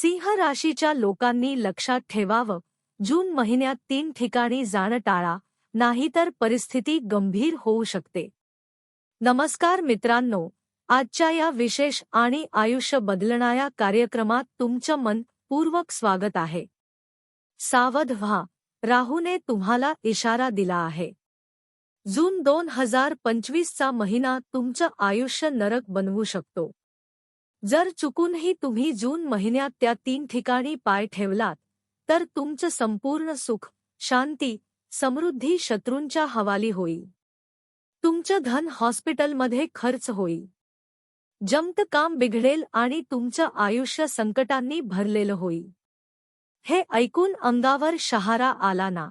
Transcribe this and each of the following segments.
सिंह राशीच्या लोकांनी लक्षात ठेवावं. जून महिन्यात तीन ठिकाणी जाणं टाळा नाहीतर परिस्थिती गंभीर होऊ शकते. नमस्कार मित्रांनो आजच्या या विशेष आणि आयुष्य बदलणाऱ्या कार्यक्रमात तुमचं मन पूर्वक स्वागत आहे. सावध व्हा राहूने तुम्हाला इशारा दिला आहे. जून दोन हजार पंचवीसचा महिना तुमचं आयुष्य नरक बनवू शकतो. जर चुकूनही तुम्ही जून महिन्यात त्या तीन ठिकाणी पाय ठेवलात तर तुमचं संपूर्ण सुख शांती समृद्धी शत्रूंच्या हवाली होईल. तुमचं धन हॉस्पिटलमध्ये खर्च होईल. जमत काम बिघडेल आणि तुमचं आयुष्य संकटांनी भरलेलं होईल. हे ऐकून अंगावर शहारा आला ना.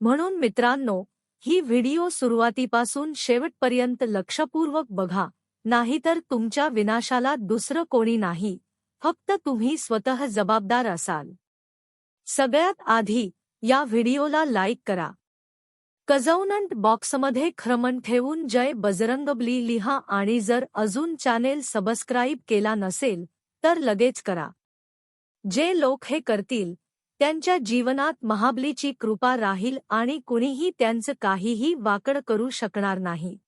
म्हणून मित्रांनो ही व्हिडिओ सुरुवातीपासून शेवटपर्यंत लक्षपूर्वक बघा. नाहीतर तुमच्या विनाशाला दुसरं कोणी नाही. फक्त तुम्ही स्वतः जबाबदार असाल. सगळ्यात आधी या व्हिडिओला लाईक करा. कजौनंट बॉक्समध्ये ख्रमण ठेवून जय बजरंगबली लिहा आणि जर अजून चॅनेल सबस्क्राईब केला नसेल तर लगेच करा. जे लोक हे करतील त्यांच्या जीवनात महाबलीची कृपा राहील आणि कुणीही त्यांचं काहीही वाकड करू शकणार नाही.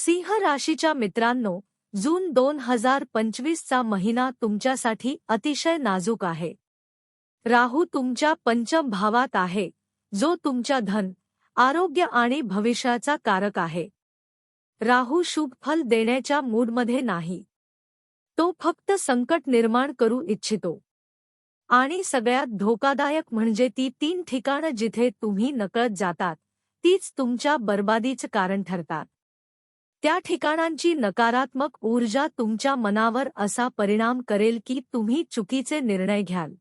सिंह राशीच्या मित्रांनो जून दोन हजार पंचवीसचा महिना तुमच्यासाठी अतिशय नाजूक आहे. राहू तुमच्या पंचम भावात आहे जो तुमच्या धन आरोग्य आणि भविष्याचा कारक आहे. राहू शुभ फल देण्याच्या मूडमध्ये नाही. तो फक्त संकट निर्माण करू इच्छितो. आणि सगळ्यात धोकादायक म्हणजे ती तीन ठिकाणं जिथे तुम्ही नकळत जातात तीच तुमच्या बर्बादीचं कारण ठरतात. त्या ठिकाणांची नकारात्मक ऊर्जा तुमच्या मनावर असा परिणाम करेल की तुम्ही चुकीचे निर्णय घ्याल.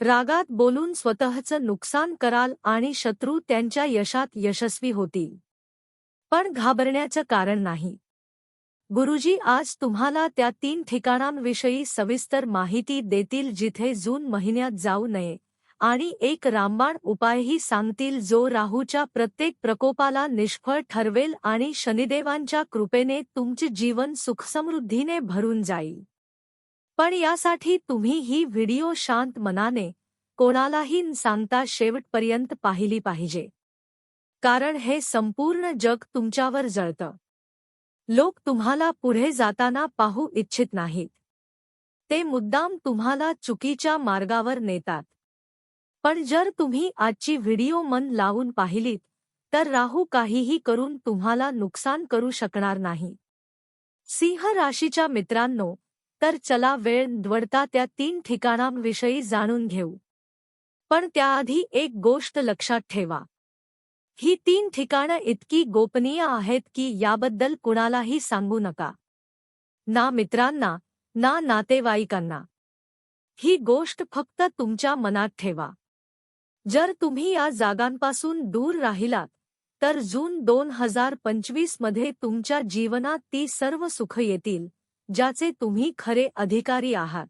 रागात बोलून स्वतःचं नुकसान कराल आणि शत्रू त्यांच्या यशात यशस्वी होतील. पण घाबरण्याचं कारण नाही. गुरुजी आज तुम्हाला त्या तीन ठिकाणांविषयी सविस्तर माहिती देतील जिथे जून महिन्यात जाऊ नये. आणि एक रामबाण उपायही सांगतील जो राहूच्या प्रत्येक प्रकोपाला निष्फळ ठरवेल आणि शनिदेवांच्या कृपेने तुमचे जीवन सुखसमृद्धीने भरून जाईल. पण यासाठी तुम्ही ही व्हिडिओ शांत मनाने कोणालाही सांगता शेवटपर्यंत पाहिली पाहिजे. कारण हे संपूर्ण जग तुमच्यावर जळतं. लोक तुम्हाला पुढे जाताना पाहू इच्छित नाहीत. ते मुद्दाम तुम्हाला चुकीच्या मार्गावर नेतात. पण जर तुम्ही आजची व्हिडिओ मन लावून पाहिलीत तर राहू काहीही करून तुम्हाला नुकसान करू शकणार नाही. सिंह राशीच्या मित्रांनो तर चला वेळ द्वडता त्या तीन ठिकाणांविषयी जाणून घेऊ. पण त्याआधी एक गोष्ट लक्षात ठेवा. ही तीन ठिकाणं इतकी गोपनीय आहेत की याबद्दल कुणालाही सांगू नका. ना मित्रांना ना नातेवाईकांना. ही गोष्ट फक्त तुमच्या मनात ठेवा. जर तुम्ही या जागांपासून दूर राहिलात तर जून दोन हजार पंचवीसमध्ये तुमच्या जीवनात ती सर्व सुख येतील ज्याचे तुम्ही खरे अधिकारी आहात.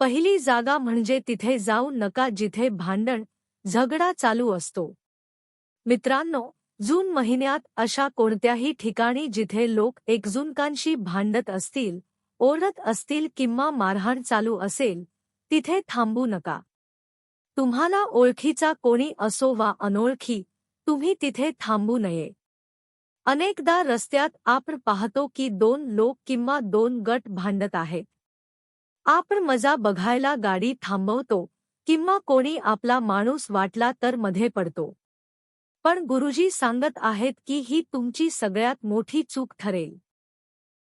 पहिली जागा म्हणजे तिथे जाऊ नका जिथे भांडण झगडा चालू असतो. मित्रांनो जून महिन्यात अशा कोणत्याही ठिकाणी जिथे लोक एकजुनकांशी भांडत असतील ओरडत असतील किंवा मारहाण चालू असेल तिथे थांबू नका. तुम्हाला ओळखीचा कोणी असो वा अनोळखी तुम्ही तिथे थांबू नये. अनेकदा रस्त्यात आपण पाहतो की दोन लोक किंवा दोन गट भांडत आहेत. आपण मजा बघायला गाडी थांबवतो किंवा कोणी आपला माणूस वाटला तर मध्ये पडतो. पण गुरुजी सांगत आहेत की ही तुमची सगळ्यात मोठी चूक ठरेल.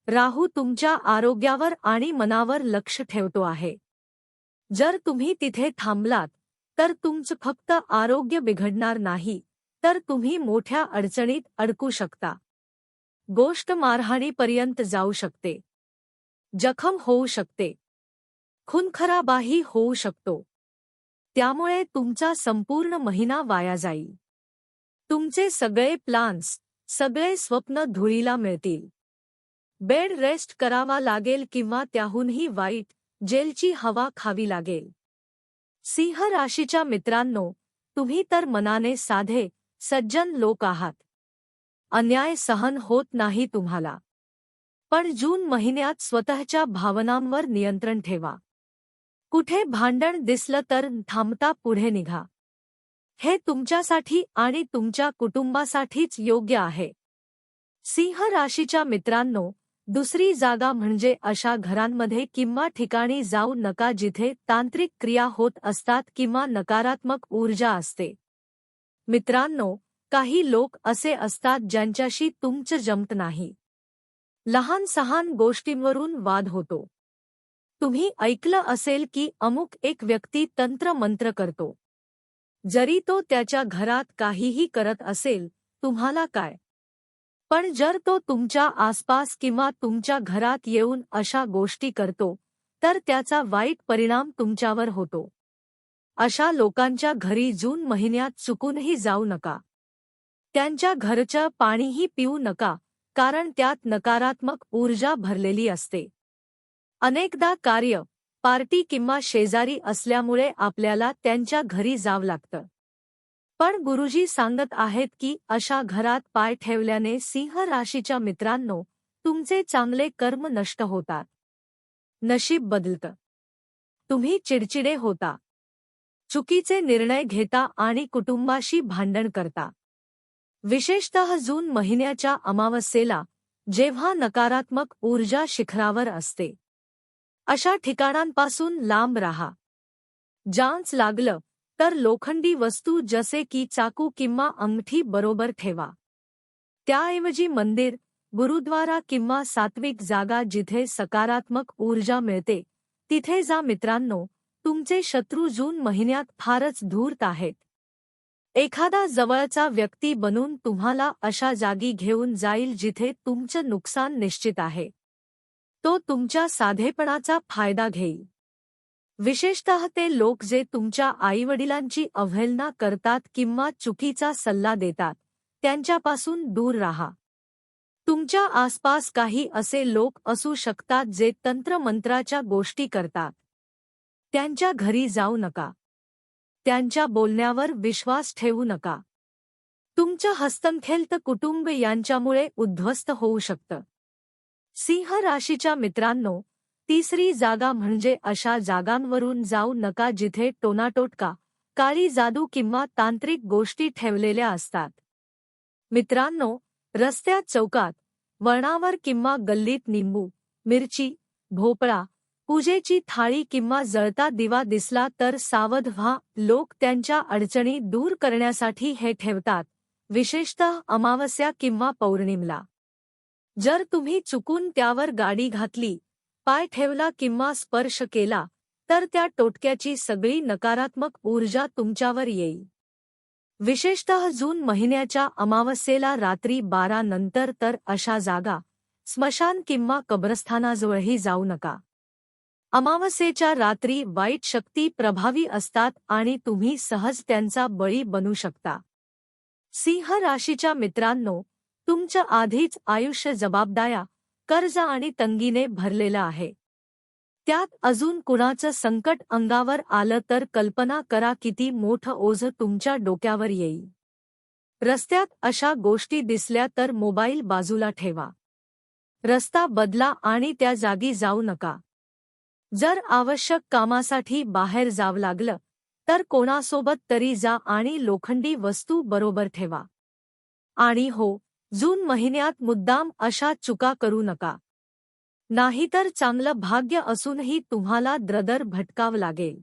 राहू तुमच्या आरोग्यावर आणि मनावर लक्ष ठेवतो आहे. जर तुम्ही तिथे थांबलात तर तुमचं फक्त आरोग्य बिघडणार नाही तर तुम्ही मोठ्या अडचणीत अडकू शकता. गोष्ट मारहाणीपर्यंत जाऊ शकते. जखम होऊ शकते. खूनखराबाही होऊ शकतो. त्यामुळे तुमचा संपूर्ण महिना वाया जाईल. तुमचे सगळे प्लान्स सगळे स्वप्न धुळीला मिळतील. बेड रेस्ट करावा लागेल किंवा त्याहूनही वाईट जेलची हवा खावी लागेल. सिंह राशीच्या मित्रांनो तुम्ही तर मनाने साधे सज्जन लोक आहात. अन्याय सहन होत नाही तुम्हाला. पण जून महिन्यात स्वतःच्या भावनांवर नियंत्रण ठेवा. कुठे भांडण दिसलं तर थांबता पुढे निघा. हे तुमच्यासाठी आणि तुमच्या कुटुंबासाठीच योग्य आहे. सिंह राशीच्या मित्रांनो दुसरी जागा म्हणजे अशा घरांमध्ये किंवा ठिकाणी जाऊ नका जिथे तांत्रिक क्रिया होत असतात किंवा नकारात्मक ऊर्जा असते. मित्रांनो काही लोक असे असतात ज्यांच्याशी तुमचं जमत नाही. लहान सहान गोष्टींवरून वाद होतो. तुम्ही ऐकलं असेल की अमुक एक व्यक्ती तंत्र मंत्र करतो. जरी तो त्याच्या घरात काहीही करत असेल तुम्हाला काय? पण जर तो तुमच्या आसपास किंवा तुमच्या घरात येऊन अशा गोष्टी करतो तर त्याचा वाईट परिणाम तुमच्यावर होतो. अशा लोकांच्या घरी जून महिन्यात चुकूनही जाऊ नका. त्यांच्या घरचं पाणीही पिऊ नका कारण त्यात नकारात्मक ऊर्जा भरलेली असते. अनेकदा कार्य पार्टी किंवा शेजारी असल्यामुळे आपल्याला त्यांच्या घरी जावं लागतं. पण गुरुजी सांगत आहेत की अशा घरात पाय ठेवल्याने सिंह राशीच्या मित्रांनो तुमचे चांगले कर्म नष्ट होतात. नशीब बदलतं. तुम्ही चिडचिडे होता. चुकीचे निर्णय घेता आणि कुटुंबाशी भांडण करता. विशेषतः जून महिन्याच्या अमावस्येला जेव्हा नकारात्मक ऊर्जा शिखरावर असते. अशा ठिकाणांपासून लांब राहा. जांच लागलं तर लोखंडी वस्तू जसे की चाकू किंवा अंगठी बरोबर ठेवा. त्याऐवजी मंदिर गुरुद्वारा किंवा सात्विक जागा जिथे सकारात्मक ऊर्जा मिळते तिथे जा मित्रांनो तुमचे शत्रू जून महिन्यात फारच धूर्त आहेत. एखादा जवळचा व्यक्ती बनून तुम्हाला अशा जागी घेऊन जाईल जिथे तुमचं नुकसान निश्चित आहे. तो तुमच्या साधेपणाचा फायदा घेईल. विशेषतः ते लोक जे तुमच्या आईवडिलांची अवहेलना करतात किंवा चुकीचा सल्ला देतात त्यांच्यापासून दूर राहा. तुमच्या आसपास काही असे लोक असू शकतात जे तंत्रमंत्राच्या गोष्टी करतात. त्यांच्या घरी जाऊ नका. त्यांच्या बोलण्यावर विश्वास ठेवू नका. तुमचं हस्तंखेलत कुटुंब यांच्यामुळे उद्ध्वस्त होऊ शकतं. सिंह राशीच्या मित्रांनो तिसरी जागा म्हणजे अशा जागांवरून जाऊ नका जिथे टोनाटोटका काळी जादू किंवा तांत्रिक गोष्टी ठेवलेल्या असतात. मित्रांनो रस्त्यात चौकात वळणावर किंवा गल्लीत निंबू मिरची भोपळा पूजेची थाळी किंवा जळता दिवा दिसला तर सावध व्हा. लोक त्यांच्या अडचणी दूर करण्यासाठी हे ठेवतात विशेषतः अमावस्या किंवा पौर्णिमला. जर तुम्ही चुकून त्यावर गाडी घातली पाय ठेवला किंवा स्पर्श केला तर त्या टोटक्याची सगळी नकारात्मक ऊर्जा तुमच्यावर येईल. विशेषतः जून महिन्याच्या अमावस्येला रात्री बारा नंतर तर अशा जागा स्मशान किंवा कब्रस्थानाजवळही जाऊ नका. अमावस्येच्या रात्री वाईट शक्ती प्रभावी असतात आणि तुम्ही सहज त्यांचा बळी बनू शकता. सिंह राशीच्या मित्रांनो तुमच्या आधीच आयुष्य जबाबदाया कर्ज आणि तंगीने भरलेलं आहे. त्यात अजून कुणाचं संकट अंगावर आलं तर कल्पना करा किती मोठं ओझ तुमच्या डोक्यावर येईल. रस्त्यात अशा गोष्टी दिसल्या तर मोबाईल बाजूला ठेवा. रस्ता बदला आणि त्या जागी जाऊ नका. जर आवश्यक कामासाठी बाहेर जावं लागलं तर कोणासोबत तरी जा आणि लोखंडी वस्तू बरोबर ठेवा. आणि हो जून महिन्यात मुद्दाम अशा चुका करू नका. नाहीतर चांगलं भाग्य असूनही तुम्हाला द्रदर भटकावं लागेल.